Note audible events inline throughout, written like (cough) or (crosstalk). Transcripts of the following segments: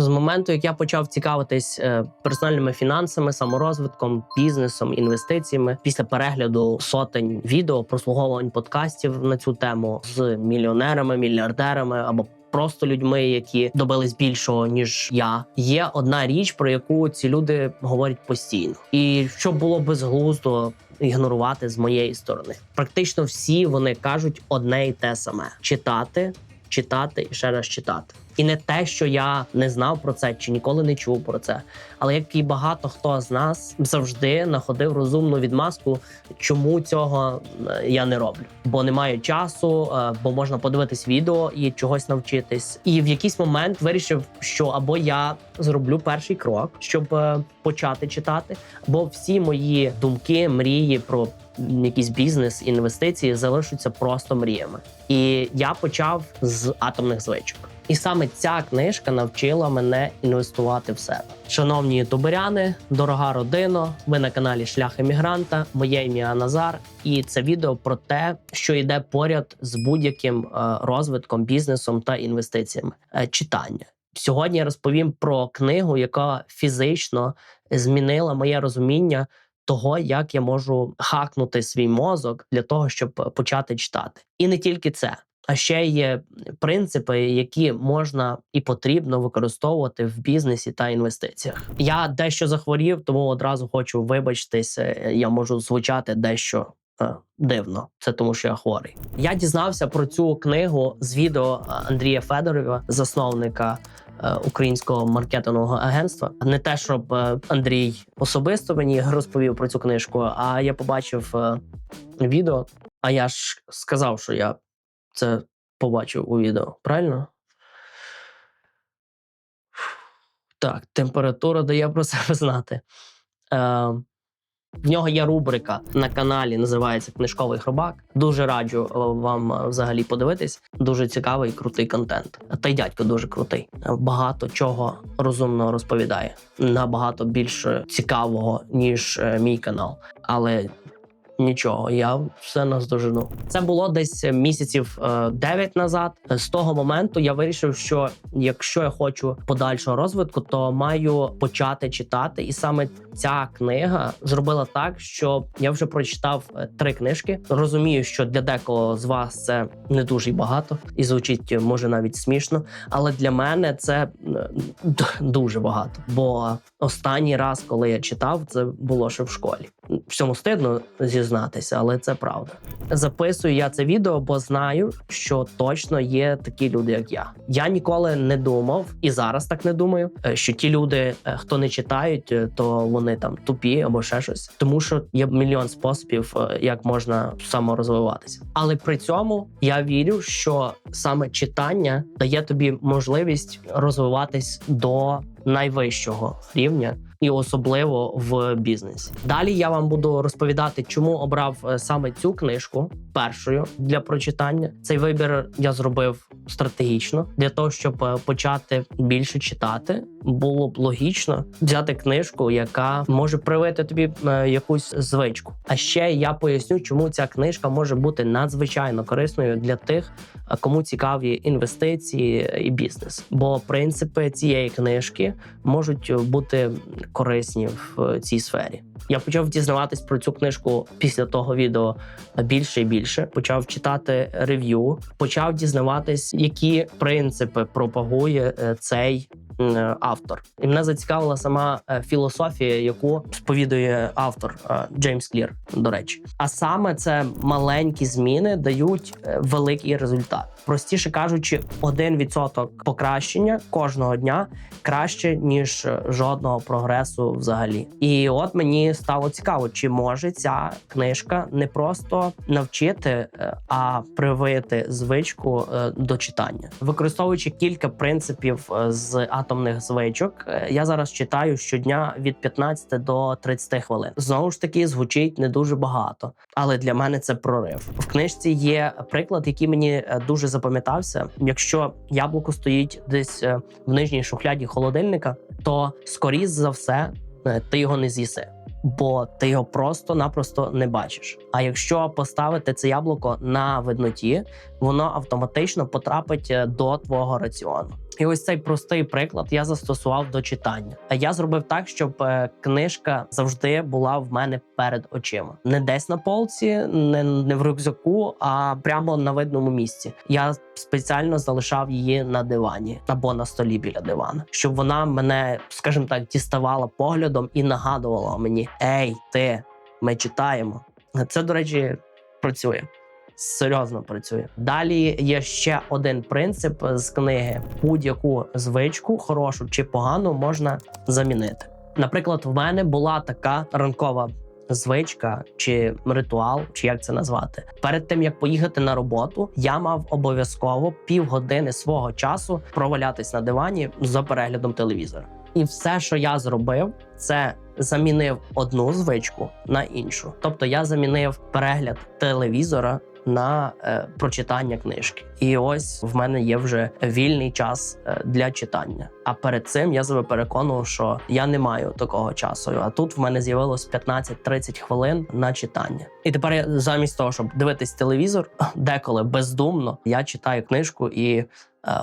З моменту, як я почав цікавитись е, персональними фінансами, саморозвитком, бізнесом, інвестиціями, після перегляду сотень відео, прослуговувань подкастів на цю тему з мільйонерами, мільярдерами або просто людьми, які добились більшого ніж я, є одна річ, про яку ці люди говорять постійно, і що було безглуздо. Ігнорувати з моєї сторони. Практично всі вони кажуть одне і те саме: читати, читати і ще раз читати. І не те, що я не знав про це чи ніколи не чув про це. Але як і багато хто з нас завжди знаходив розумну відмазку, чому цього е, я не роблю, бо не маю часу, е, бо можна подивитись відео і чогось навчитись. І в якийсь момент вирішив, що або я зроблю перший крок, щоб е, почати читати, або всі мої думки, мрії про якийсь бізнес, інвестиції залишаться просто мріями. І я почав з атомних звичок. І саме ця книжка навчила мене інвестувати в себе. Шановні ютуберяни, дорога родино. Ви на каналі Шлях Емігранта. Моє ім'я Назар, і це відео про те, що йде поряд з будь-яким е, розвитком, бізнесом та інвестиціями. Е, Читання. Сьогодні я розповім про книгу, яка фізично змінила моє розуміння того, як я можу хакнути свій мозок для того, щоб почати читати. І не тільки це. А ще є принципи, які можна і потрібно використовувати в бізнесі та інвестиціях. Я дещо захворів, тому одразу хочу вибачитись. е, Я можу звучати дещо е, дивно. Це тому, що я хворий. Я дізнався про цю книгу з відео Андрія Федорова, засновника. е, Українського маркетингового агентства не те, щоб Андрій особисто мені розповів про цю книжку, а я побачив відео. А я ж сказав, що я це побачив у відео, правильно? Так, температура дає про себе знати. Е, в нього є рубрика на каналі, називається Книжковий хробак. Дуже раджу е, вам е, взагалі подивитись. Дуже цікавий, і крутий контент. Та й дядько дуже крутий. Е, Багато чого розумно розповідає. Набагато більше цікавого, ніж мій канал. Але Нічого, я все наздожену. Це було десь місяців е, 9 назад. З того моменту я вирішив, що якщо я хочу подальшого розвитку, то маю почати читати. І саме ця книга зробила так, що я вже прочитав е, три книжки. Розумію, що для декого з вас це не дуже багато, і звучить може навіть смішно. Але для мене це е, дуже багато. Бо останній раз, коли я читав, це було ще в школі. В цьому стидно зізнатися, але це правда. Записую я це відео, бо знаю, що точно є такі люди, як я. Я ніколи не думав, і зараз так не думаю, е, що ті люди, е, хто не читають, е, то вони там тупі або ще щось. Тому що є мільйон способів, як можна саморозвиватися. Але при цьому я вірю, що саме читання дає тобі можливість розвиватись до найвищого рівня. І особливо в бізнесі. Далі я вам буду розповідати, чому обрав е, саме цю книжку першою для прочитання. Цей вибір я зробив стратегічно для того, щоб е, почати більше читати. Було б логічно взяти книжку, яка може привити тобі е, якусь звичку. А ще я поясню, чому ця книжка може бути надзвичайно корисною для тих, кому цікаві інвестиції і бізнес. Бо принципи цієї книжки можуть бути корисні в е, цій сфері. Я почав дізнаватись про цю книжку після того відео більше і більше. Почав читати рев'ю, почав дізнаватись, які принципи пропагує е, цей автор. І мене зацікавила сама е, філософія, яку сповідує автор е, Джеймс Клір. До речі, а саме це маленькі зміни дають е, великий результат. Простіше кажучи, 1% покращення кожного дня краще ніж е, жодного прогресу взагалі. І от мені стало цікаво, чи може ця книжка не просто навчити, е, а привити звичку е, до читання, використовуючи кілька принципів е, з атомних звичок. Я зараз читаю щодня від 15 до 30 хвилин. Знову ж таки, звучить не дуже багато, але для мене це прорив. В книжці є приклад, який мені дуже запам'ятався. Якщо яблуко стоїть десь в нижній шухляді холодильника, то скоріш за все е, ти його не з'їси. Бо ти його просто-напросто не бачиш. А якщо поставити це яблуко на видноті, воно автоматично потрапить е, до твого раціону. І ось цей простий приклад я застосував до читання. А я зробив так, щоб е, книжка завжди була в мене перед очима, не десь на полці, не, не в рюкзаку, а прямо на видному місці. Я спеціально залишав її на дивані або на столі біля дивана, щоб вона мене, скажімо так, діставала поглядом і нагадувала мені: Ей, ти, ми читаємо. Це, до речі, працює. Серйозно працює. Далі є ще один принцип з книги: будь-яку звичку, хорошу чи погану, можна замінити. Наприклад, в мене була така ранкова звичка чи ритуал, чи як це назвати. Перед тим як поїхати на роботу, я мав обов'язково півгодини свого часу провалятись на дивані за переглядом телевізора. І все, що я зробив, це замінив одну звичку на іншу. Тобто я замінив перегляд телевізора на е, прочитання книжки. І ось в мене є вже вільний час е, для читання. А перед цим я себе переконував, що я не маю такого часу. А тут в мене з'явилось 15-30 хвилин на читання. І тепер я замість того, щоб дивитись телевізор, (laughs) деколи бездумно я читаю книжку і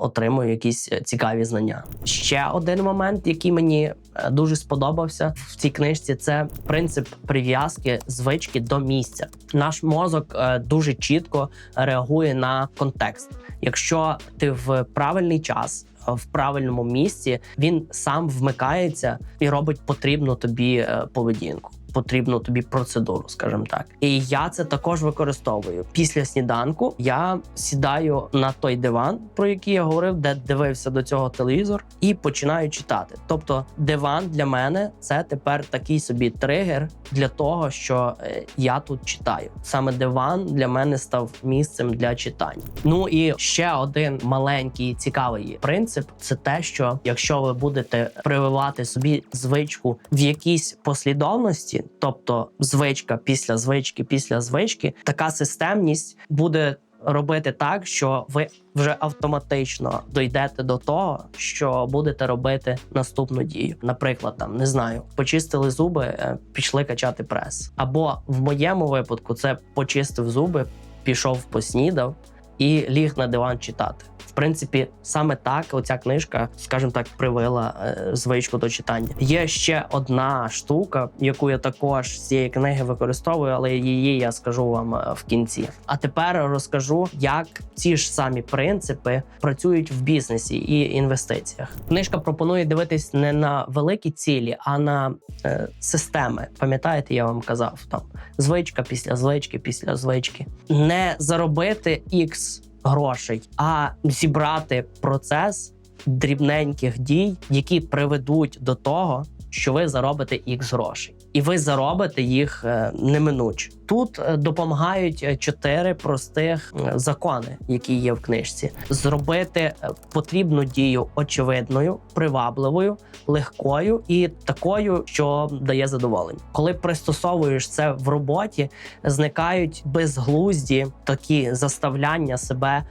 отримую якісь е, цікаві знання. Ще один момент, який мені е, дуже сподобався в цій книжці, це принцип прив'язки звички до місця. Наш мозок е, дуже чітко реагує на контекст. Якщо ти в правильний час. е, В правильному місці він сам вмикається і робить потрібну тобі е, поведінку, потрібну тобі процедуру, скажімо так. І я це також використовую. Після сніданку я сідаю на той диван, про який я говорив, де дивився до цього телевізор, і починаю читати. Тобто, диван для мене це тепер такий собі тригер для того, що е, я тут читаю. Саме диван для мене став місцем для читання. Ну і ще один маленький цікавий принцип це те, що якщо ви будете прививати собі звичку в якійсь послідовності, тобто звичка після звички, після звички, така системність буде. Робити так, що ви вже автоматично дійдете до того, що будете робити наступну дію. Наприклад, там не знаю, почистили зуби, е, пішли качати прес. Або в моєму випадку це почистив зуби, пішов поснідав і ліг на диван читати. Принципі, саме так оця книжка, скажімо так, привила е, звичку до читання. Є ще одна штука, яку я також з цієї книги використовую, але її я скажу вам е, в кінці. А тепер розкажу, як ці ж самі принципи працюють в бізнесі і інвестиціях. Книжка пропонує дивитись не на великі цілі, а на е, системи. Пам'ятаєте, я вам казав там звичка після звички, після звички. Не заробити X грошей, а зібрати процес дрібненьких дій, які приведуть до того, що ви заробите X грошей. І ви заробите їх е, неминуче. Тут е, допомагають е, чотири простих закони, які є в книжці: зробити потрібну дію очевидною, привабливою, легкою і такою, що дає задоволення. Коли пристосовуєш це в роботі, зникають безглузді такі заставляння себе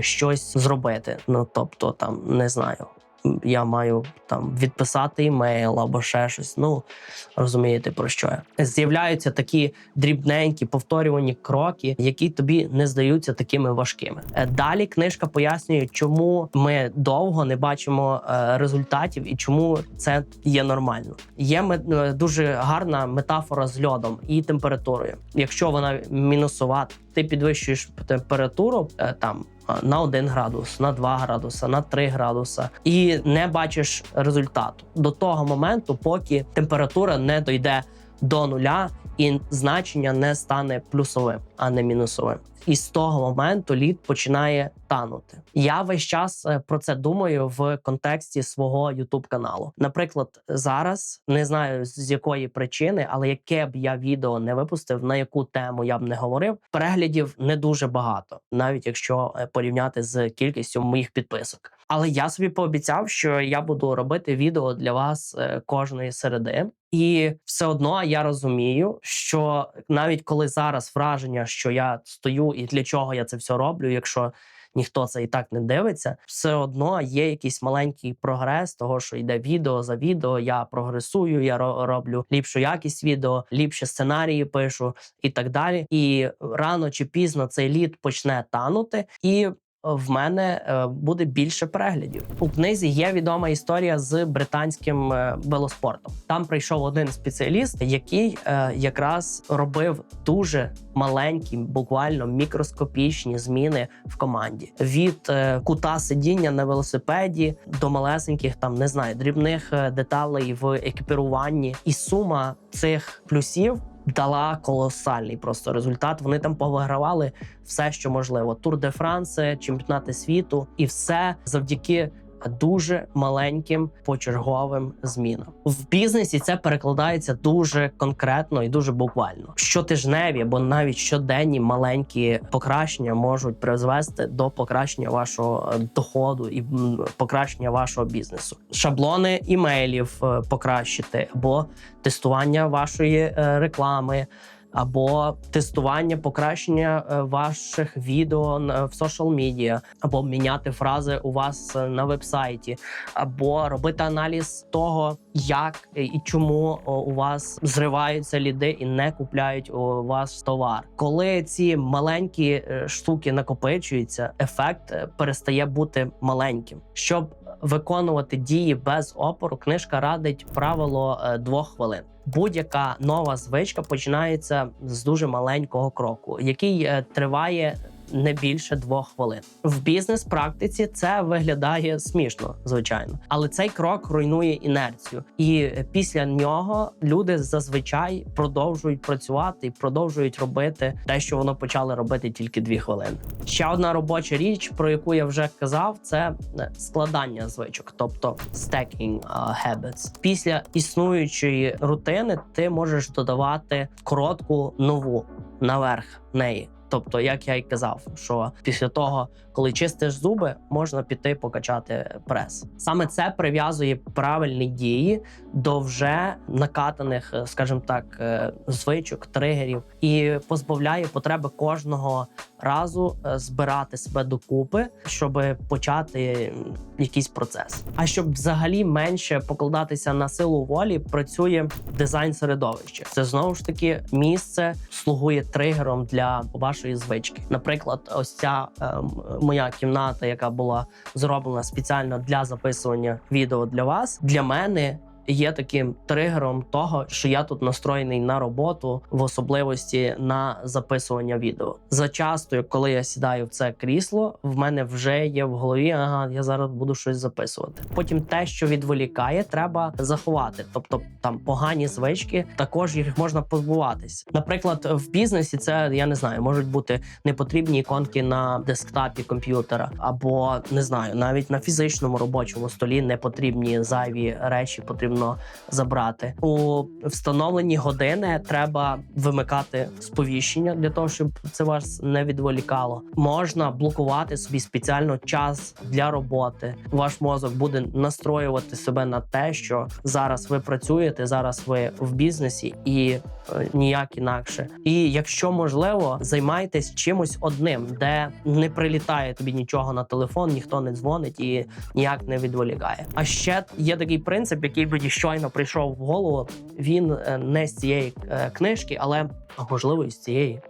щось зробити. Ну тобто, там не знаю. Я маю там відписати імейл або ще щось. Ну розумієте про що я з'являються такі дрібненькі повторювані кроки, які тобі не здаються такими важкими. Е, Далі книжка пояснює, чому ми довго не бачимо е, результатів і чому це є нормально. Є е, дуже гарна метафора з льодом і температурою. Якщо вона мінусова, ти підвищуєш температуру там на 1 градус, на 2 градуса, на 3 градуса, і не бачиш результату. До того моменту, поки температура не дойде до нуля і значення не стане плюсовим, а не мінусовим. І з того моменту лід починає танути. Я весь час е, про це думаю в контексті свого youtube каналу. Наприклад, зараз не знаю з якої причини, але яке б я відео не випустив, на яку тему я б не говорив, переглядів не дуже багато, навіть якщо е, порівняти з кількістю моїх підписок. Але я собі пообіцяв, що я буду робити відео для вас е, кожної середи. І все одно я розумію, що навіть коли зараз враження, що я стою і для чого я це все роблю, якщо ніхто це і так не дивиться, все одно є якийсь маленький прогрес, того що йде відео за відео. Я прогресую, я роблю ліпшу якість відео, ліпше сценарії пишу і так далі. І рано чи пізно цей лід почне танути, і в мене е, буде більше переглядів. У книзі є відома історія з британським е, велоспортом. Там прийшов один спеціаліст, який е, якраз робив дуже маленькі, буквально мікроскопічні зміни в команді від кута сидіння на велосипеді до малесеньких, там не знаю, дрібних деталей в екіпіруванні, і сума цих плюсів. Дала колосальний просто результат. Вони там повигравали все, що можливо. Тур де Франція, чемпіонати світу, і все завдяки дуже маленьким почерговим змінам. В бізнесі це перекладається дуже конкретно і дуже буквально. Щотижневі або навіть щоденні маленькі покращення можуть призвести до покращення вашого е, доходу і покращення вашого бізнесу. Шаблони імейлів е, покращити або тестування вашої е, реклами. Або тестування покращення е, ваших відео в соціал медіа, або міняти фрази у вас е, на вебсайті, або робити аналіз того, як і чому у вас зриваються ліди і не купляють у вас товар. Коли ці маленькі е, штуки накопичуються, ефект перестає бути маленьким. Щоб виконувати дії без опору, книжка радить правило двох хвилин. Будь-яка нова звичка починається з дуже маленького кроку, який е, триває не більше двох хвилин. В бізнес-практиці це виглядає смішно, звичайно, але цей крок руйнує інерцію, і е, після нього люди зазвичай продовжують працювати і продовжують робити те, що воно почали робити тільки дві хвилини. Ще одна робоча річ, про яку я вже казав, це е, складання звичок, тобто stacking uh, habits. Після існуючої рутини ти можеш додавати коротку нову наверх неї. Тобто, як я й казав, що після того, коли чистиш зуби, можна піти покачати прес. Саме це прив'язує правильні дії до вже накатаних, е, скажімо так, е, звичок, тригерів і позбавляє потреби кожного разу е, збирати себе докупи, щоб почати якийсь процес. А щоб взагалі менше покладатися на силу волі, працює дизайн середовища. Це знову ж таки місце слугує тригером для вашої звички. Наприклад, ось ця е, моя кімната, яка була зроблена спеціально для записування відео для вас, для мене. Є таким тригером того, що я тут настроєний на роботу, в особливості на записування відео. Зачасто, коли я сідаю в це крісло, в мене вже є в голові. Ага, я зараз буду щось записувати. Потім те, що відволікає, треба заховати. Тобто там погані звички, також їх можна позбуватись. Наприклад, в бізнесі це я не знаю, можуть бути непотрібні іконки на десктопі комп'ютера, або не знаю, навіть на фізичному робочому столі непотрібні зайві речі потрібно забрати. У встановлені години треба вимикати сповіщення для того, щоб це вас не відволікало. Можна блокувати собі спеціально час для роботи. Ваш мозок буде настроювати себе на те, що зараз ви працюєте, зараз ви в бізнесі і е, ніяк інакше. І якщо можливо, займайтесь чимось одним, де не прилітає тобі нічого на телефон, ніхто не дзвонить і ніяк не відволікає. А ще є такий принцип, який мені щойно прийшов в голову. Він е, не з цієї е, книжки, але можливо і з цієї.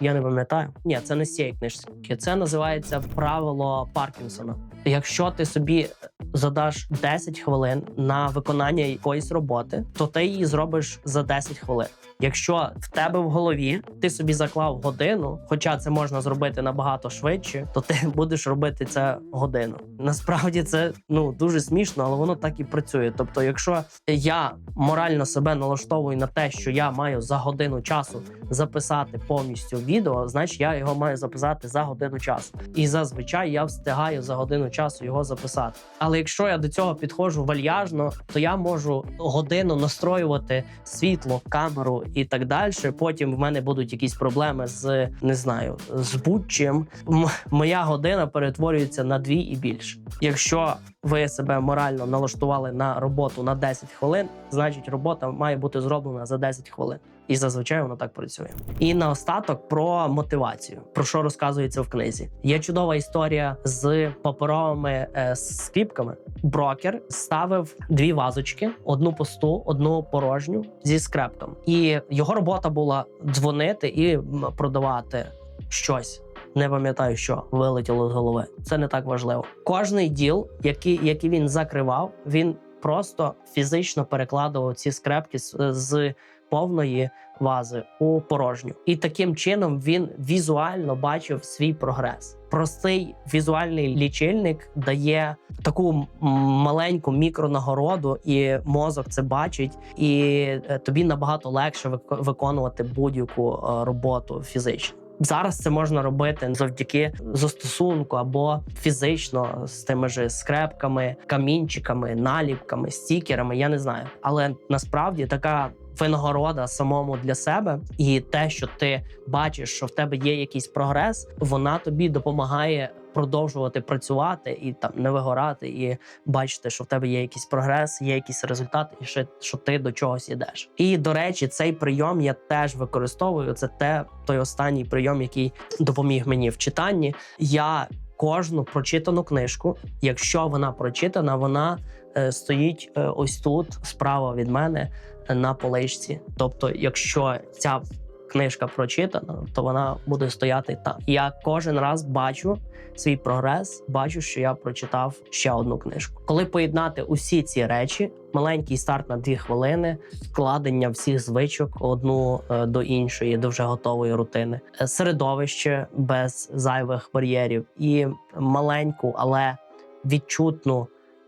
Я не пам'ятаю. Ні, це не з цієї книжки. Це називається правило Паркінсона. Якщо ти собі задаш 10 хвилин на виконання якоїсь роботи, то ти її зробиш за 10 хвилин. Якщо в тебе в голові ти собі заклав годину, хоча це можна зробити набагато швидше, то ти (laughs) будеш робити це годину. Насправді це ну дуже смішно, але воно так і працює. Тобто, якщо я морально себе налаштовую на те, що я маю за годину часу записати повністю відео, значить я його маю записати за годину часу. І зазвичай я встигаю за годину часу його записати. Але якщо я до цього підходжу вальяжно, то я можу годину настроювати світло, камеру і так далі. Потім в мене будуть якісь проблеми з не знаю, з будь-чим. Моя година перетворюється на дві і більше. Якщо ви себе морально налаштували на роботу на 10 хвилин, значить робота має бути зроблена за 10 хвилин. І зазвичай воно так працює. І наостаток про мотивацію, про що розказується в книзі. Є чудова історія з паперовими е, скріпками. Брокер ставив дві вазочки: одну пусту, одну порожню зі скрепком. І його робота була дзвонити і продавати щось. не пам'ятаю, що вилетіло з голови. Це не так важливо. Кожний діл, який, який він закривав, він просто фізично перекладував ці скрепки з, з повної вази у порожню. І таким чином він візуально бачив свій прогрес. Простий візуальний лічильник дає таку маленьку мікронагороду, і мозок це бачить, і е, тобі набагато легше виконувати будь-яку е, роботу фізично. Зараз це можна робити завдяки застосунку або фізично з тими ж скрепками, камінчиками, наліпками, стікерами. Я не знаю, але насправді така винагорода самому для себе, і те, що ти бачиш, що в тебе є якийсь прогрес, вона тобі допомагає продовжувати працювати і там не вигорати, і бачити, що в тебе є якийсь прогрес, є якийсь результат, і ще що ти до чогось ідеш. І до речі, цей прийом я теж використовую. Це те той останній прийом, який допоміг мені в читанні. Я кожну прочитану книжку, якщо вона прочитана, вона стоїть е, ось тут, справа від мене, е, на поличці. Тобто, якщо ця книжка прочитана, то вона буде стояти там. Я кожен раз бачу свій прогрес, бачу, що я прочитав ще одну книжку. Коли поєднати усі ці речі, маленький старт на дві хвилини, вкладення всіх звичок одну е, до іншої, до вже готової рутини, е, середовище без зайвих бар'єрів і маленьку, але відчутну е,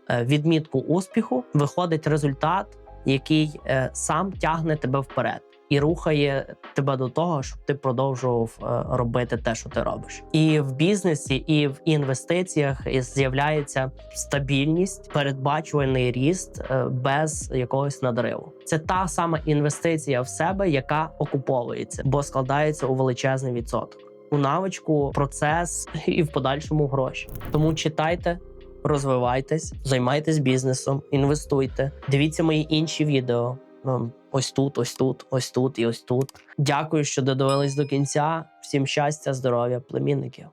відмітку успіху, виходить результат, який е, сам тягне тебе вперед. І рухає тебе до того, щоб ти продовжував е, робити те, що ти робиш, і в бізнесі, і в інвестиціях з'являється стабільність, передбачуваний ріст е, без якогось надриву. Це та сама інвестиція в себе, яка окуповується, бо складається у величезний відсоток. У навичку, процес (laughs) і в подальшому гроші. Тому читайте, розвивайтесь, займайтесь бізнесом, інвестуйте, дивіться мої інші відео. Ем, Ось тут, ось тут, ось тут і ось тут. Дякую, що додивились до кінця. Всім щастя, здоров'я, племінників.